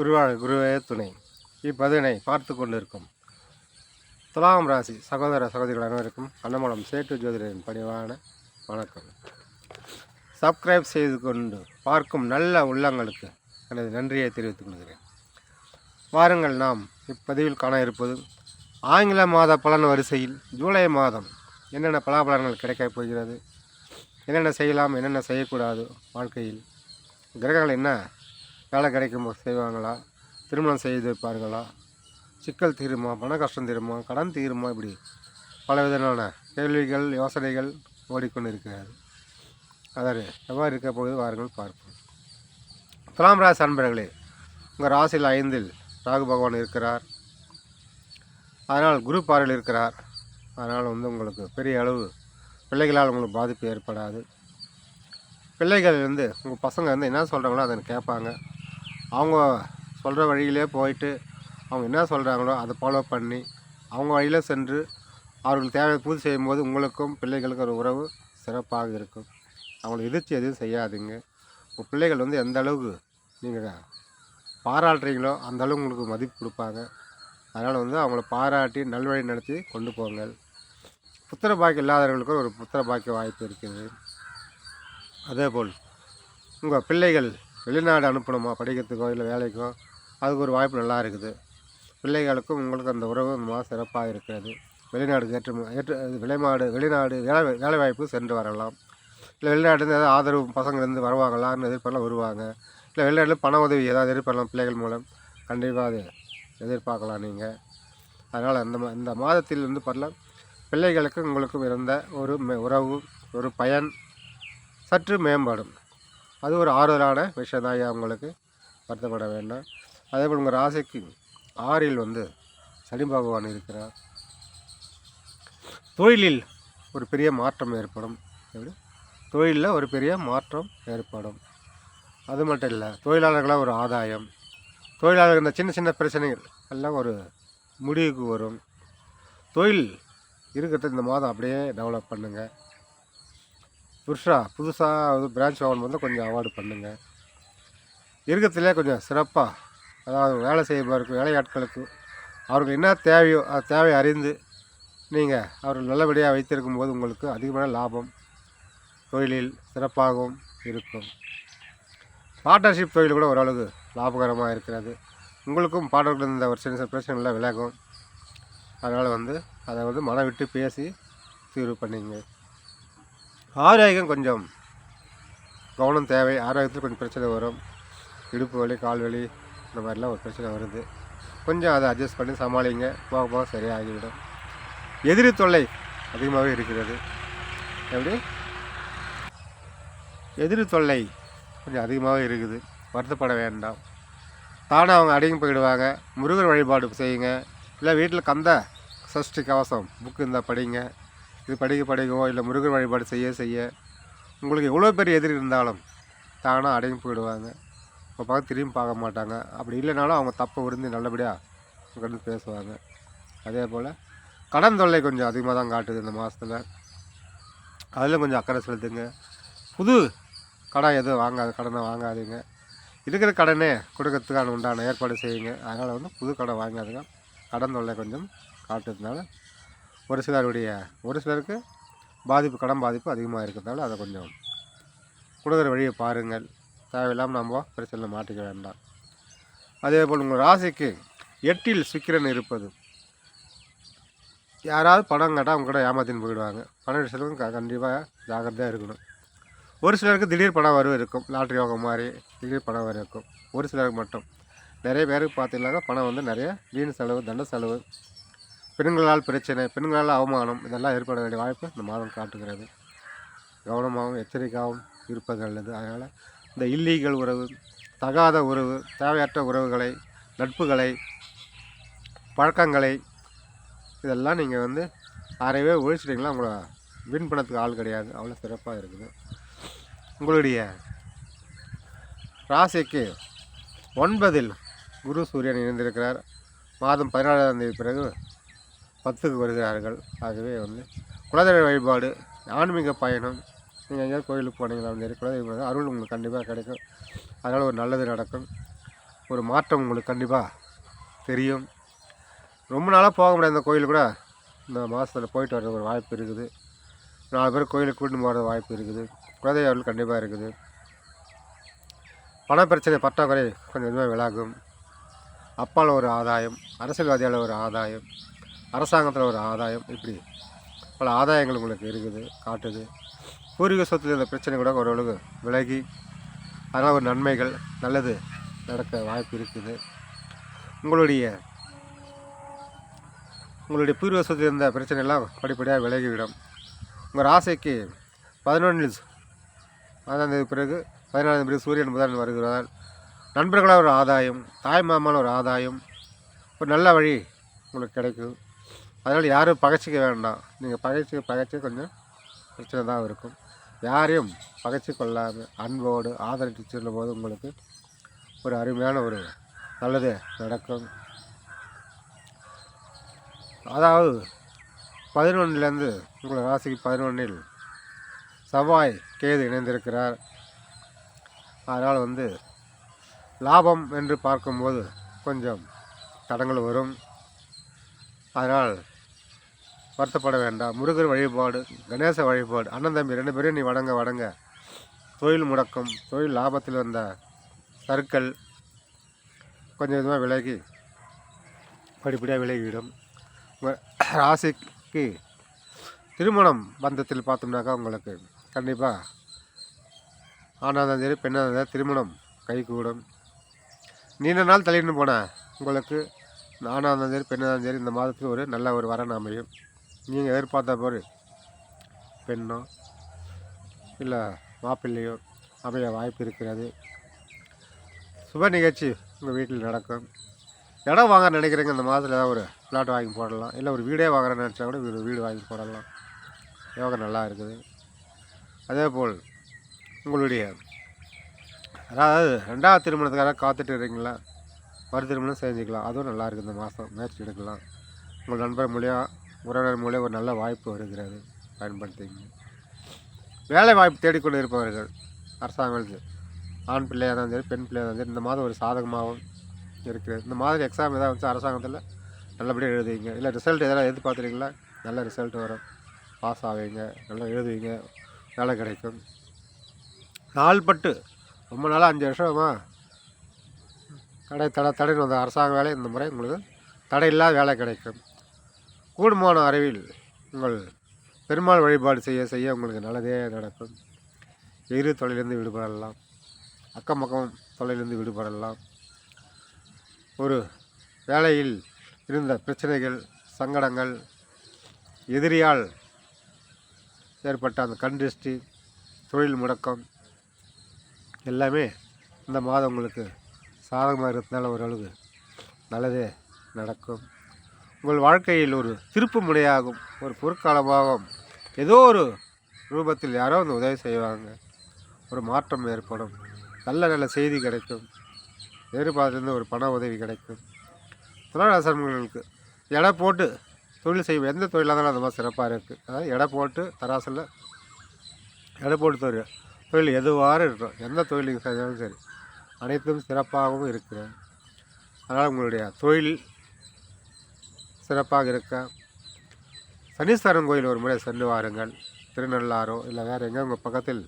குருவாழ் குருவே துணை. இப்பதனை பார்த்து கொண்டிருக்கும். துலாம் ராசி சகோதர சகோதரிகள் அனைவருக்கும் அன்னமலம் சேட்டு ஜோதிடரின் பணிவான வணக்கம். சப்ஸ்கிரைப் செய்து கொண்டு பார்க்கும் நல்ல உள்ளங்களுக்கு எனது நன்றியை தெரிவித்துக் கொள்கிறேன். வாருங்கள் நாம் இப்பதிவில் காண இருப்பது ஆங்கில மாத பலன் வரிசையில் ஜூலை மாதம் என்னென்ன பலாபலன்கள் கிடைக்கப் போகிறது என்னென்ன செய்யலாம் என்னென்ன செய்யக்கூடாது வாழ்க்கையில் கிரகங்கள் என்ன வேலை கிடைக்கும் போது செய்வாங்களா? திருமணம் செய்து வைப்பார்களா? சிக்கல் தீருமா? பண கஷ்டம் தீருமா? கடன் தீருமா? இப்படி பல விதமான கேள்விகள் யோசனைகள் ஓடிக்கொண்டு இருக்கிறது அதாவது எவ்வாறு இருக்க போகுது வாருங்கள் பார்ப்போம். துலாம் ராசி அன்பர்களே உங்கள் ராசியில் ஐந்தில் ராகு பகவான் இருக்கிறார். அதனால் குரு பார்வையில் இருக்கிறார். அதனால் வந்து உங்களுக்கு பெரிய அளவு பிள்ளைகளால் உங்களுக்கு பாதிப்பு ஏற்படாது. பிள்ளைகள் வந்து உங்கள் பசங்க வந்து என்ன சொல்கிறாங்களோ அதை கேட்பாங்க. அவங்க சொல்கிற வழியிலே போயிட்டு அவங்க என்ன சொல்கிறாங்களோ அதை ஃபாலோ பண்ணி அவங்க வழியில் சென்று அவர்களுக்கு தேவை பூர்த்தி செய்யும்போது உங்களுக்கும் பிள்ளைகளுக்கும் ஒரு உறவு சிறப்பாக இருக்கும். அவங்களை எதிர்த்து எதுவும் செய்யாதீங்க. உங்கள் பிள்ளைகள் வந்து எந்த அளவுக்கு நீங்கள் பாராட்டுறீங்களோ அந்த அளவுக்கு உங்களுக்கு மதிப்பு கொடுப்பாங்க. அதனால் வந்து அவங்கள பாராட்டி நல்வழி நடத்தி கொண்டு போங்கள். புத்திர பாக்கியம் இல்லாதவர்களுக்கும் ஒரு புத்திர பாக்கிய வாய்ப்பு இருக்குது அதேபோல் உங்கள் பிள்ளைகள் வெளிநாடு அனுப்பணுமா? படிக்கிறதுக்கோ இல்லை வேலைக்கோ? அதுக்கு ஒரு வாய்ப்பு நல்லா இருக்குது. பிள்ளைகளுக்கும் உங்களுக்கும் அந்த உறவு மா சிறப்பாக இருக்கிறது. வெளிநாடு ஏற்று ஏற்று வெளிநாடு வெளிநாடு வேலை வேலை வாய்ப்பு சென்று வரலாம். இல்லை வெளிநாட்டுலேருந்து ஏதாவது ஆதரவு பசங்கள்லேருந்து வருவாங்களான்னு எதிர்பார்க்கலாம் வருவாங்க. இல்லை வெளிநாட்டில் பண உதவி ஏதாவது எதிர்பார்க்கலாம் பிள்ளைகள் மூலம்? கண்டிப்பாக அது எதிர்பார்க்கலாம் நீங்கள் அதனால் அந்த மா- இந்த மாதத்தில் வந்து பண்ணலாம் பிள்ளைகளுக்கும் உங்களுக்கும் இருந்த ஒரு மெ- உறவு ஒரு பயன் சற்று மேம்படும். அது ஒரு ஆறுதலான விஷயம் தான் வருத்தப்பட வேண்டாம். அதே போல் உங்கள் ராசிக்கு ஆறில் வந்து சனி பகவான் இருக்கிறார். தொழிலில் ஒரு பெரிய மாற்றம் ஏற்படும். எப்படி? தொழிலில் ஒரு பெரிய மாற்றம் ஏற்படும். அது மட்டும் இல்லை தொழிலாளர்களாக ஒரு ஆதாயம். தொழிலாளர்கள் இந்த சின்ன சின்ன பிரச்சனைகள் எல்லாம் ஒரு முடிவுக்கு வரும். தொழில் இருக்கிறது இந்த மாதம் அப்படியே டெவலப் பண்ணுங்கள் புதுசாக வந்து பிரான்ச் ஓன் வந்து கொஞ்சம் அவார்டு பண்ணுங்கள் இருக்கிறதுலே கொஞ்சம் சிறப்பாக அதாவது வேலை செய்பவருக்கு வேலையாட்களுக்கு அவருக்கு என்ன தேவையோ அது தேவை அறிந்து நீங்கள் அவர்கள் நல்லபடியாக வைத்திருக்கும் போது உங்களுக்கு அதிகமான லாபம் தொழிலில் சிறப்பாகவும் இருக்கும். பார்ட்னர்ஷிப் தொழில் கூட ஓரளவுக்கு லாபகரமாக இருக்கிறது. உங்களுக்கும் பாடல்கள் இந்த ஒரு சின்ன சின்ன பிரச்சனைகள்லாம் விலகும். அதனால் வந்து அதை வந்து மனம் விட்டு பேசி தீர்வு பண்ணிங்க. ஆரோக்கியம் கொஞ்சம் கவனம் தேவை. ஆரோக்கியத்தில் கொஞ்சம் பிரச்சனை வரும். இடுப்பு வலி கால் வலி இந்த மாதிரிலாம் ஒரு பிரச்சனை வருது. கொஞ்சம் அதை அட்ஜஸ்ட் பண்ணி சமாளிங்க. போக போக சரியாகிவிடும். எதிரி தொல்லை அதிகமாகவே இருக்கிறது. எப்படி? எதிரி தொல்லை கொஞ்சம் அதிகமாகவே இருக்குது. வருத்தப்பட வேண்டாம். தானே அவங்க அடங்கி போயிடுவாங்க. முருகர் வழிபாடு செய்யுங்க. இல்லை வீட்டில் கந்த சஷ்டி கவசம் புக்கு இருந்தால் படிங்க. இது படிக்க படிக்கவோ இல்லை முருகன் வழிபாடு செய்ய செய்ய உங்களுக்கு எவ்வளோ பெரிய எதிரி இருந்தாலும் தானாக அடங்கி போயிடுவாங்க. இப்போ பார்த்து திரும்பி பார்க்க மாட்டாங்க. அப்படி இல்லைனாலும் அவங்க தப்பை உருந்து நல்லபடியாக உங்கள்கிட்ட பேசுவாங்க. அதே போல் கடன் தொல்லை கொஞ்சம் அதிகமாக தான் காட்டுது இந்த மாதத்தில் அதில் கொஞ்சம் அக்கறை செலுத்துங்க. புது கடன் எதுவும் வாங்காது கடனை வாங்காதீங்க. இருக்கிற கடனே கொடுக்கறதுக்கான உண்டான ஏற்பாடு செய்யுங்க. அதனால் வந்து புது கடன் வாங்காதுங்க. கடன் தொல்லை கொஞ்சம் காட்டுறதுனால ஒரு சிலருடைய ஒரு சிலருக்கு பாதிப்பு கடன் பாதிப்பு அதிகமாக இருக்கிறதால அதை கொஞ்சம் கொடுக்குற வழியை பாருங்கள். தேவையில்லாமல் நம்ம பிரச்சனை மாட்டிக்க வேண்டாம். அதே போல் உங்கள் ராசிக்கு எட்டில் சுக்கிரன் இருப்பது. யாராவது பணம் கேட்டால் அவங்க கூட ஏமாத்தின்னு போயிடுவாங்க. பணம் விஷயத்துக்கும் க கண்டிப்பாக ஜாகிரதையாக இருக்கணும். ஒரு சிலருக்கு திடீர் பணம் வரவு இருக்கும். லாட்ரி யோகம் மாதிரி திடீர் பணம் வர இருக்கும். ஒரு சிலருக்கு மட்டும். நிறைய பேருக்கு பார்த்தீங்கன்னாக்கா பணம் வந்து நிறைய வீண் செலவு தண்ட செலவு பெண்களால் பிரச்சனை பெண்களால் அவமானம் இதெல்லாம் ஏற்பட வேண்டிய வாய்ப்பு இந்த மாதம் காட்டுகிறது. கவனமாகவும் எச்சரிக்கையாகவும் இருப்பது நல்லது. அதனால் இந்த இல்லீகல் உறவு தகாத உறவு தேவையற்ற உறவுகளை நட்புகளை பழக்கங்களை இதெல்லாம் நீங்கள் வந்து அறவே ஒழிச்சிட்டிங்களா உங்களை வின் பண்ணத்துக்கு ஆள் கிடையாது. அவ்வளோ சிறப்பாக இருக்குது. உங்களுடைய ராசிக்கு ஒன்பதில் குரு சூரியன் இணைந்திருக்கிறார். மாதம் பதினாலாம் தேதி பிறகு பத்துக்கு வருகிறார்கள். ஆகவே வந்து குலதெய்வ வழிபாடு ஆன்மீக பயணம். நீங்கள் எங்கேயாவது கோயிலுக்கு போனீங்களா சரி குலதெய்வம் அருள் உங்களுக்கு கண்டிப்பாக கிடைக்கும். அதனால் ஒரு நல்லது நடக்கும். ஒரு மாற்றம் உங்களுக்கு கண்டிப்பாக தெரியும். ரொம்ப நாளாக போக முடியாது இந்த கோயில் கூட. இந்த மாதத்தில் போயிட்டு வர ஒரு வாய்ப்பு இருக்குது. நாலு பேர் கோயிலுக்கு கூட்டின்னு போகிற வாய்ப்பு இருக்குது. குலதெய்வ அருள் கண்டிப்பாக இருக்குது. பண பிரச்சனை பற்றாக்குறை கொஞ்சம் கொஞ்சமாக விலகும். அப்பால் ஒரு ஆதாயம் அரசியல்வாதியால் ஒரு ஆதாயம். அரசாங்கத்தில் ஒரு ஆதாயம் இப்படி பல ஆதாயங்கள் உங்களுக்கு இருக்குது காட்டுது. பூர்வீக சொத்தில் இந்த பிரச்சனை கூட ஓரளவுக்கு விலகி அதனால் ஒரு நன்மைகள் நல்லது நடக்க வாய்ப்பு இருக்குது. உங்களுடைய உங்களுடைய பூர்வீக சொத்தில் இருந்த பிரச்சனையெல்லாம் படிப்படியாக விலகிவிடும். உங்கள் ராசிக்கு பதினொன்றில் அதான் தேதி பிறகு பதினாலாம் பிறகு சூரியன் புதன் வருகிறார். நண்பர்களாக ஒரு ஆதாயம் தாய் மாமான ஒரு ஆதாயம் ஒரு நல்ல வழி உங்களுக்கு கிடைக்கும். அதனால் யாரும் பகைச்சிக்க வேண்டாம். நீங்கள் பகைச்சி பகைச்சி கொஞ்சம் பிரச்சனை தான் இருக்கும். யாரையும் பகைச்சி கொள்ளாமல் அன்போடு ஆதரித்து செல்லும்போது உங்களுக்கு ஒரு அருமையான ஒரு நல்லது நடக்கும். அதாவது பதினொன்றுலேருந்து உங்கள் ராசிக்கு பதினொன்றில் செவ்வாய் கேது இணைந்திருக்கிறார். அதனால் வந்து லாபம் என்று பார்க்கும்போது கொஞ்சம் தடங்கள் வரும். அதனால் வருத்தப்பட வேண்டாம். முருகர் வழிபாடு கணேச வழிபாடு அண்ணன் தம்பி ரெண்டு பேரும் நீ வணங்க வணங்க. தொழில் முடக்கம் தொழில் லாபத்தில் வந்த சருக்கள் கொஞ்சம் கொஞ்சமாக விலகி படிப்படியாக விலகிவிடும். ராசிக்கு திருமணம் பந்தத்தில் பார்த்தோம்னாக்கா உங்களுக்கு கண்டிப்பாக ஆணாக இருந்தாலும் சரி பெண்ணாக திருமணம் கைகூடும். நீண்ட நாள் தள்ளின்னு போன உங்களுக்கு நானாக இருந்தாலும் சரி பெண்ணாக இருந்தாலும் சரி இந்த மாதத்துக்கு ஒரு நல்ல ஒரு வரன் அமையும். நீங்கள் எதிர்பார்த்த போது பெண்ணோ இல்லை மாப்பிள்ளையோ அமைய வாய்ப்பு இருக்கிறது. சுப நிகழ்ச்சி உங்கள் வீட்டில் நடக்கும். இடம் வாங்க நினைக்கிறீங்க இந்த மாதத்தில் ஏதாவது ஒரு பிளாட் வாங்கி போடலாம். இல்லை ஒரு வீடே வாங்குறேன்னு நினச்சா கூட வீடு வீடு வாங்கி போடலாம். யோகம் நல்லா இருக்குது. அதே போல் உங்களுடைய அதாவது ரெண்டாவது திருமணத்துக்காக காத்துட்டு இருக்கீங்களா? மறு செஞ்சுக்கலாம். அதுவும் நல்லா இருக்குது இந்த மாதம் முயற்சி எடுக்கலாம். உங்கள் நண்பர் மூலியம் உறவினர் மூலியம் ஒரு நல்ல வாய்ப்பு வருகிறது. பயன்படுத்திங்க வேலை வாய்ப்பு தேடிக்கொண்டு இருப்பவர்கள் அரசாங்கத்துக்கு ஆண் பிள்ளையாக தான் சரி பெண் பிள்ளையாக இருந்தாலும் சரி இந்த மாதம் ஒரு சாதகமாகவும் இருக்கிறது. இந்த மாதிரி எக்ஸாம் ஏதாவது வச்சு அரசாங்கத்தில்? நல்லபடியாக எழுதுவீங்க. இல்லை ரிசல்ட் எதாவது எதிர்பார்த்துறீங்களா நல்ல ரிசல்ட் வரும். பாஸ் ஆவீங்க. நல்லா எழுதுவீங்க. வேலை கிடைக்கும். நாள்பட்டு ரொம்ப நாளாக அஞ்சு வருஷமா கடை தடை தடைன்னு வந்த அரசாங்க வேலை இந்த முறை உங்களுக்கு தடையில்லாத வேலை கிடைக்கும். கூடுமான அறிவில் உங்கள் பெருமாள் வழிபாடு செய்ய செய்ய உங்களுக்கு நல்லதே நடக்கும். இரு தொலைலேருந்து விடுபடலாம். அக்கம் பக்கம் தொழிலிருந்து விடுபடலாம். ஒரு வேலையில் இருந்த பிரச்சனைகள் சங்கடங்கள் எதிரியால் ஏற்பட்ட அந்த கண் தொழில் முடக்கம் எல்லாமே இந்த மாதம் உங்களுக்கு சாதகமாக இருக்கிறதுனால ஓரளவுக்கு நல்லதே நடக்கும். உங்கள் வாழ்க்கையில் ஒரு திருப்பு முனையாகும் ஒரு பொற்காலமாகும். ஏதோ ஒரு ரூபத்தில் யாரோ வந்து உதவி செய்வாங்க. ஒரு மாற்றம் ஏற்படும். நல்ல நல்ல செய்தி கிடைக்கும். எதிர்பார்த்துலேருந்து ஒரு பண உதவி கிடைக்கும். தொழிலாளர்களுக்கு எடை போட்டு தொழில் செய்வோம் எந்த தொழிலாக இருந்தாலும் அந்த மாதிரி சிறப்பாக இருக்குது அதாவது எடை போட்டு தராசில் எடை போட்டு தொழில் தொழில் எதுவாக இருக்கும் எந்த தொழில் செஞ்சாலும் சரி. அனைத்தும் சிறப்பாகவும் இருக்கிறேன். அதனால் உங்களுடைய தொழில் சிறப்பாக இருக்க சனீஸ்வரன் கோயில் ஒரு முறை சென்று வாருங்கள். திருநள்ளாரோ இல்லை வேறு எங்கே உங்கள் பக்கத்தில்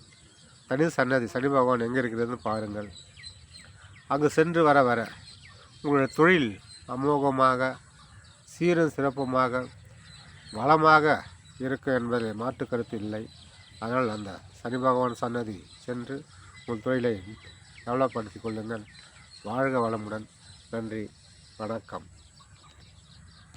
தனி சன்னதி சனி பகவான் எங்கே இருக்கிறதுன்னு பாருங்கள். அங்கு சென்று வர வர உங்களுடைய தொழில் அமோகமாக சீரும் சிறப்புமாக வளமாக இருக்கும் என்பதில் மாற்று கருத்து இல்லை. அதனால் அந்த சனி பகவான் சன்னதி சென்று உங்கள் தொழிலை டெவலப் படுத்திக் கொள்ளுங்கள். வாழ்க வளமுடன். நன்றி. வணக்கம்.